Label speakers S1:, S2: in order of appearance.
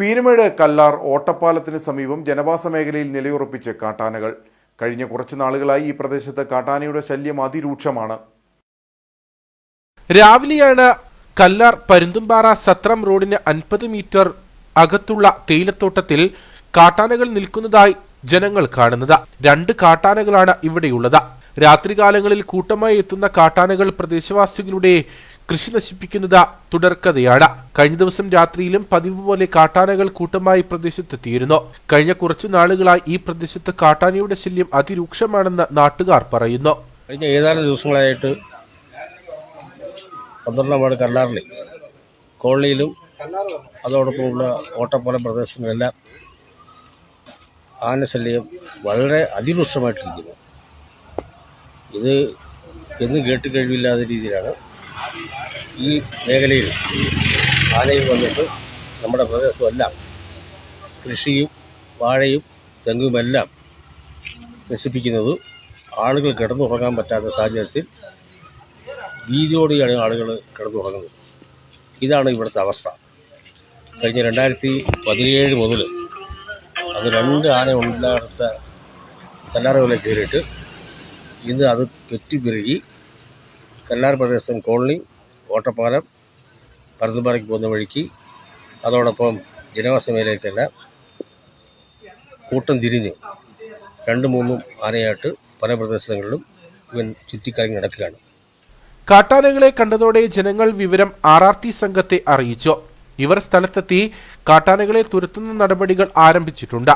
S1: പീരുമേട് കല്ലാർ ഓട്ടപ്പാലത്തിന് സമീപം ജനവാസ മേഖലയിൽ നിലയുറപ്പിച്ച് കാട്ടാനകൾ. കഴിഞ്ഞ കുറച്ചു നാളുകളായി ഈ പ്രദേശത്ത് കാട്ടാനയുടെ ശല്യം അതിരൂക്ഷമാണ്.
S2: രാവിലെയാണ് കല്ലാർ പരുന്തുംപാറ സത്രം റോഡിന് അൻപത് മീറ്റർ അകത്തുള്ള തേയിലത്തോട്ടത്തിൽ കാട്ടാനകൾ നിൽക്കുന്നതായി ജനങ്ങൾ കാണുന്നത്. രണ്ട് കാട്ടാനകളാണ് ഇവിടെയുള്ളത്. രാത്രികാലങ്ങളിൽ കൂട്ടമായി എത്തുന്ന കാട്ടാനകൾ പ്രദേശവാസികളുടെ കൃഷി നശിപ്പിക്കുന്നത് തുടർക്കഥയാണ് കഴിഞ്ഞ ദിവസം രാത്രിയിലും പതിവ് പോലെ കാട്ടാനകൾ കൂട്ടമായി പ്രദേശത്തെത്തിയിരുന്നു. കഴിഞ്ഞ കുറച്ചു നാളുകളായി ഈ പ്രദേശത്ത് കാട്ടാനയുടെ ശല്യം അതിരൂക്ഷമാണെന്ന് നാട്ടുകാർ പറയുന്നു.
S3: കഴിഞ്ഞ ഏതാനും ദിവസങ്ങളായിട്ട് പന്ത്രണ്ടാം വാർഡ് കല്ലാറിൽ കോളനിയിലും അതോടൊപ്പമുള്ള ഓട്ടപ്പാലം പ്രദേശങ്ങളിലെല്ലാം ആനശല്യം വളരെ അതിരൂക്ഷമായിട്ടിരിക്കുന്നു. ഇത് എന്നും കേട്ട് കഴിവില്ലാത്ത രീതിയിലാണ് ഈ മേഖലയിൽ ആനയിൽ വന്നിട്ട് നമ്മുടെ പ്രദേശമെല്ലാം കൃഷിയും വാഴയും തെങ്ങുമെല്ലാം നശിപ്പിക്കുന്നത് ആളുകൾ കിടന്നുറങ്ങാൻ പറ്റാത്ത സാഹചര്യത്തിൽ ഭീതിയോടെയാണ് ആളുകൾ കിടന്നുറങ്ങുന്നത്. ഇതാണ് ഇവിടുത്തെ അവസ്ഥ. കഴിഞ്ഞ രണ്ടായിരത്തി പതിനേഴ് മുതൽ അത് രണ്ട് ആന ഉണ്ടായിരുന്ന കല്ലാറുകളെ കയറിയിട്ട് ഇന്ന് അത് പെറ്റിപ്പിരുകി കല്ലാർ പ്രദേശം കോളനി ഓട്ടപ്പാലം പരന്തുംപാറയ്ക്ക് പോകുന്ന വഴിക്ക്. അതോടൊപ്പം ജനവാസ മേഖലയിലേക്കല്ല കൂട്ടം തിരിഞ്ഞ് രണ്ട് മൂന്നും ആനയായിട്ട് പല പ്രദേശങ്ങളിലും ഇവൻ ചുറ്റിക്കറങ്ങി നടക്കുകയാണ്.
S2: കാട്ടാനകളെ കണ്ടതോടെ ജനങ്ങൾ വിവരം ആർ ആർ ടി സംഘത്തെ അറിയിച്ചു. ഇവർ സ്ഥലത്തെത്തി കാട്ടാനകളെ തുരത്തുന്ന നടപടികൾ ആരംഭിച്ചിട്ടുണ്ട്.